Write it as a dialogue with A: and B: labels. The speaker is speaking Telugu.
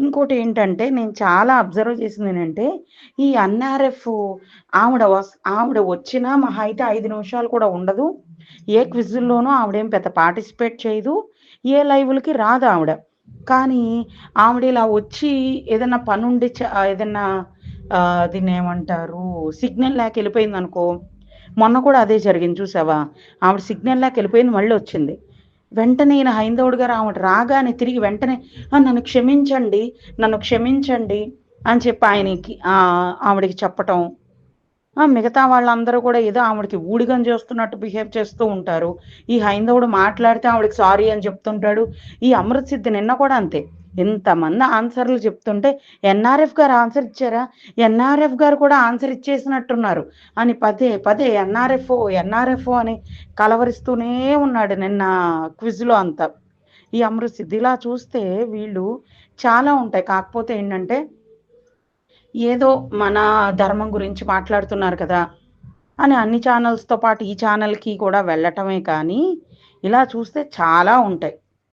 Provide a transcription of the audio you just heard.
A: ఇంకోటి ఏంటంటే నేను చాలా అబ్జర్వ్ చేసింది ఏంటంటే ఈ ఎన్ఆర్ఎఫ్ ఆవిడ ఆవిడ వచ్చినా మహా అయితే ఐదు నిమిషాలు కూడా ఉండదు. ఏ క్విజుల్లోనూ ఆవిడేం పెద్ద పార్టిసిపేట్ చేయదు. ఏ లైవ్లకి రాదు ఆవిడ. కానీ ఆవిడ ఇలా వచ్చి ఏదైనా పనుండి చ- దీన్ని ఏమంటారు సిగ్నల్ లేక వెళ్ళిపోయింది అనుకో మొన్న కూడా అదే జరిగింది చూసావా? ఆవిడ సిగ్నల్ లేక వెళ్ళిపోయింది మళ్ళీ వచ్చింది వెంటనే ఈయన హైందవుడు గారు ఆవిడ రాగానే తిరిగి వెంటనే నన్ను క్షమించండి నన్ను క్షమించండి అని చెప్పి ఆయనకి ఆవిడకి చెప్పటం. మిగతా వాళ్ళందరూ కూడా ఏదో ఆవిడకి ఊడిగం చేస్తున్నట్టు బిహేవ్ చేస్తూ ఉంటారు. ఈ హైందవుడు మాట్లాడితే ఆవిడకి సారీ అని చెప్తుంటాడు. ఈ అమృత్ సిద్ధి నిన్న కూడా అంతే. ఇంతమంది ఆన్సర్లు చెప్తుంటే ఎన్ఆర్ఎఫ్ గారు ఆన్సర్ ఇచ్చారా? ఎన్ఆర్ఎఫ్ గారు కూడా ఆన్సర్ ఇచ్చేసినట్టున్నారు. అని పదే పదే ఎన్ఆర్ఎఫ్ ఎన్ఆర్ఎఫ్ అని కలవరిస్తూనే ఉన్నాడు నిన్న క్విజ్లో అంతా. ఈ అమృత్ ఇలా చూస్తే వీళ్ళు చాలా ఉంటాయి. కాకపోతే ఏంటంటే ఏదో మన ధర్మం గురించి మాట్లాడుతున్నారు కదా అని అన్ని ఛానల్స్తో పాటు ఈ ఛానల్కి కూడా వెళ్ళటమే కానీ ఇలా చూస్తే చాలా ఉంటాయి.